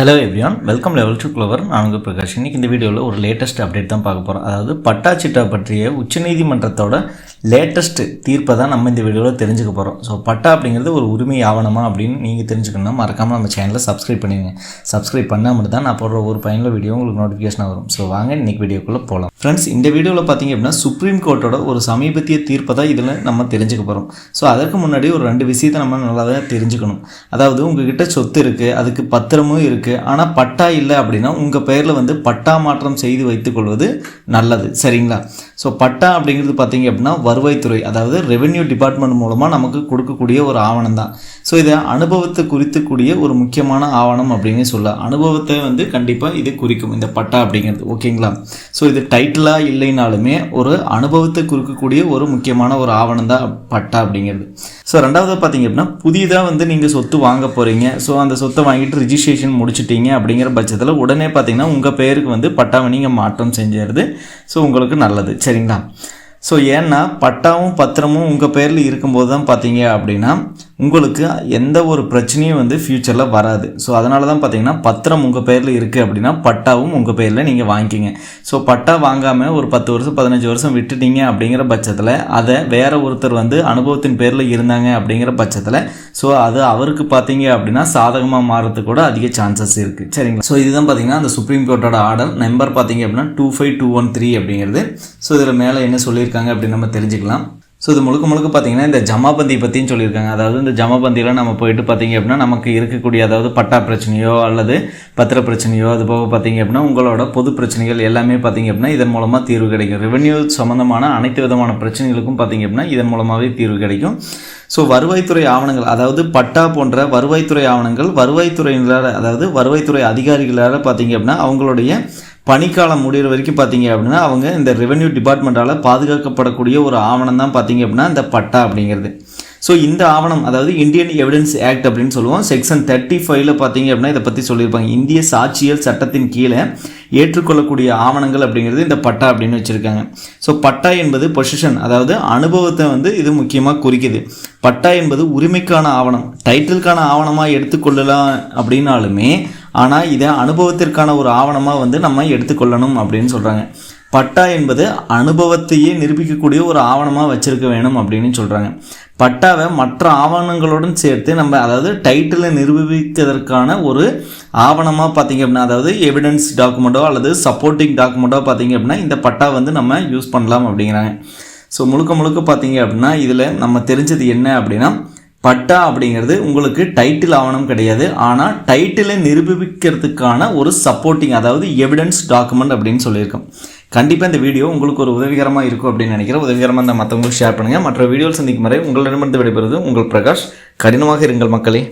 Hello everyone welcome level to clever நான் உங்கள் பிரகாஷ். இன்றைக்கி இந்த வீடியோவில் ஒரு லேட்டஸ்ட் அப்டேட் தான் பார்க்க போகிறோம் அதாவது பட்டாச்சிட்டா பற்றிய உச்சநீதிமன்றத்தோட லேட்டஸ்ட்டு தீர்ப்பை தான் நம்ம இந்த வீடியோவில் தெரிஞ்சுக்க போகிறோம் ஸோ பட்டா அப்படிங்கிறது ஒரு உரிமை ஆவணமா அப்படின்னு நீங்கள் தெரிஞ்சுக்கணும்னா மறக்காமல் நம்ம சேனலை சப்ஸ்கிரைப் பண்ணிடுங்க. சப்ஸ்கிரைப் பண்ணால் மட்டும் தான் நான் போடுற ஒரு பயனுள்ள வீடியோ உங்களுக்கு நோட்டிஃபிகேஷன் வரும். ஸோ வாங்க இன்றைக்கி வீடியோக்குள்ளே போகலாம் ஃப்ரெண்ட்ஸ் இந்த வீடியோவில் பார்த்தீங்க அப்படின்னா சுப்ரீம் கோர்ட்டோட ஒரு சமீபத்திய தீர்ப்பை தான் இதில் நம்ம தெரிஞ்சுக்க போகிறோம் ஸோ அதற்கு முன்னாடி ஒரு ரெண்டு விஷயத்தை நம்ம நல்லாவே தெரிஞ்சுக்கணும். அதாவது உங்ககிட்ட சொத்து இருக்குது அதுக்கு பத்திரமும் இருக்குது ஆனால் பட்டா இல்லை அப்படின்னா உங்கள் பெயரில் வந்து பட்டா மாற்றம் செய்து வைத்துக்கொள்வது நல்லது. சரிங்களா? ஸோ பட்டா அப்படிங்கிறது பார்த்தீங்க அப்படின்னா வருவாய்த்துறை அதாவது ரெவென்யூ டிபார்ட்மெண்ட் மூலமாக நமக்கு கொடுக்கக்கூடிய ஒரு ஆவணம் தான் ஸோ இதை அனுபவத்தை குறித்துக்கூடிய ஒரு முக்கியமான ஆவணம் அப்படின்னு சொல்லலாம். அனுபவத்தை வந்து கண்டிப்பாக இது குறிக்கும் இந்த பட்டா அப்படிங்கிறது. ஓகேங்களா ஸோ இது டைட்டிலாக இல்லைனாலுமே ஒரு அனுபவத்தை குறிக்கக்கூடிய ஒரு முக்கியமான ஒரு ஆவணம் தான் பட்டா அப்படிங்கிறது. ஸோ ரெண்டாவது பார்த்தீங்க அப்படின்னா புதிதாக வந்து நீங்கள் சொத்து வாங்க போகிறீங்க ஸோ அந்த சொத்தை வாங்கிட்டு ரிஜிஸ்ட்ரேஷன் முடிச்சிட்டீங்க அப்படிங்கிற பட்சத்தில் உடனே பார்த்தீங்கன்னா உங்கள் பேருக்கு வந்து பட்டாவை நீங்கள் மாற்றம் செஞ்சிருது ஸோ உங்களுக்கு நல்லது. சரிங்களா? ஸோ ஏன்னா பட்டாவும் பத்திரமும் உங்கள் பேரில் இருக்கும்போது தான் பார்த்தீங்க அப்படின்னா உங்களுக்கு எந்த ஒரு பிரச்சனையும் வந்து ஃப்யூச்சரில் வராது. ஸோ அதனால தான் பார்த்தீங்கன்னா பத்திரம் உங்கள் பேரில் இருக்குது அப்படின்னா பட்டாவும் உங்கள் பேரில் நீங்கள் வாங்கிக்கிங்க. ஸோ பட்டா வாங்காமல் ஒரு பத்து வருஷம் பதினஞ்சு வருஷம் விட்டுட்டீங்க அப்படிங்கிற பட்சத்தில் அதை வேற ஒருத்தர் வந்து அனுபவத்தின் பேரில் இருந்தாங்க அப்படிங்கிற பட்சத்தில் ஸோ அது அவருக்கு பார்த்தீங்க அப்படின்னா சாதகமாக மாறதுக்கு கூட அதிக சான்சஸ் இருக்குது சரிங்களா? ஸோ இதுதான் பார்த்தீங்கன்னா அந்த சுப்ரீம் கோர்ட்டோட ஆர்டர். நம்பர் பார்த்தீங்க அப்படின்னா two five two one three அப்படிங்கிறது. ஸோ இதில் மேலே என்ன சொல்லியிருக்காங்க அப்படின்னு நம்ம தெரிஞ்சுக்கலாம். ஸோ இது முழுக்க முழுக்க பார்த்தீங்கன்னா இந்த ஜமாபந்தி பற்றியும் சொல்லியிருக்காங்க. அதாவது இந்த ஜமாபந்தியில் நம்ம போயிட்டு பார்த்தீங்க அப்படின்னா நமக்கு இருக்கக்கூடிய அதாவது பட்டா பிரச்சனையோ அல்லது பத்திர பிரச்சனையோ அது போக பார்த்தீங்க அப்படின்னா உங்களோட பொது பிரச்சனைகள் எல்லாமே பார்த்தீங்க அப்படின்னா இதன் மூலமாக தீர்வு கிடைக்கும். ரெவென்யூ சம்மந்தமான அனைத்து விதமான பிரச்சனைகளுக்கும் பார்த்தீங்க அப்படின்னா இதன் மூலமாகவே தீர்வு கிடைக்கும். ஸோ வருவாய்த்துறை ஆவணங்கள் அதாவது பட்டா போன்ற வருவாய்த்துறை ஆவணங்கள் வருவாய்த்துறையினரால் அதாவது வருவாய்த்துறை அதிகாரிகளால் பார்த்தீங்க அப்படின்னா அவங்களுடைய பணிக்காலம் முடிகிற வரைக்கும் பார்த்தீங்க அப்படின்னா அவங்க இந்த ரெவென்யூ டிபார்ட்மெண்ட்டால் பாதுகாக்கப்படக்கூடிய ஒரு ஆவணம் தான் பார்த்தீங்க அப்படின்னா இந்த பட்டா அப்படிங்கிறது. ஸோ இந்த ஆவணம் அதாவது இந்தியன் எவிடன்ஸ் ஆக்ட் அப்படின்னு சொல்லுவோம் செக்ஷன் தேர்ட்டி ஃபைவ்ல பார்த்தீங்க அப்படின்னா இதை பற்றி சொல்லியிருப்பாங்க. இந்திய சாட்சியல் சட்டத்தின் கீழே ஏற்றுக்கொள்ளக்கூடிய ஆவணங்கள் அப்படிங்கிறது இந்த பட்டா அப்படின்னு வச்சுருக்காங்க. ஸோ பட்டா என்பது பொசிஷன் அதாவது அனுபவத்தை வந்து இது முக்கியமாக குறிக்குது. பட்டா என்பது உரிமைக்கான ஆவணம் டைட்டிலுக்கான ஆவணமாக எடுத்துக்கொள்ளலாம் அப்படின்னாலுமே ஆனால் இதை அனுபவத்திற்கான ஒரு ஆவணமாக வந்து நம்ம எடுத்துக்கொள்ளணும் அப்படின்னு சொல்கிறாங்க பட்டா என்பது அனுபவத்தையே நிரூபிக்கக்கூடிய ஒரு ஆவணமாக வச்சுருக்க வேணும் அப்படின்னு சொல்கிறாங்க பட்டாவை மற்ற ஆவணங்களுடன் சேர்த்து நம்ம அதாவது டைட்டிலை நிரூபிப்பதற்கான ஒரு ஆவணமாக பார்த்தீங்க அப்படின்னா அதாவது எவிடன்ஸ் டாக்குமெண்ட்டோ அல்லது சப்போர்ட்டிங் டாக்குமெண்ட்டோ பார்த்தீங்க அப்படின்னா இந்த பட்டா வந்து நம்ம யூஸ் பண்ணலாம் அப்படிங்கிறாங்க. ஸோ முழுக்க முழுக்க பார்த்தீங்க அப்படின்னா இதில் நம்ம தெரிஞ்சது என்ன அப்படின்னா பட்டா அப்படிங்கிறது உங்களுக்கு டைட்டில் ஆவணம் கிடையாது. ஆனால் டைட்டிலை நிரூபிக்கிறதுக்கான ஒரு சப்போர்ட்டிங் அதாவது எவிடன்ஸ் டாக்குமெண்ட் அப்படின்னு சொல்லியிருக்கோம். கண்டிப்பாக இந்த வீடியோ உங்களுக்கு ஒரு உதவிகரமாக இருக்கும் அப்படின்னு நினைக்கிறேன். உதவிகரமாக இந்த மற்றவங்களுக்கு ஷேர் பண்ணுங்கள் மற்ற வீடியோவில் சந்திக்கும் வரை உங்களிடமிருந்து விடைபெறுவது உங்கள் பிரகாஷ். கடினமாக இருங்கள் மக்களே.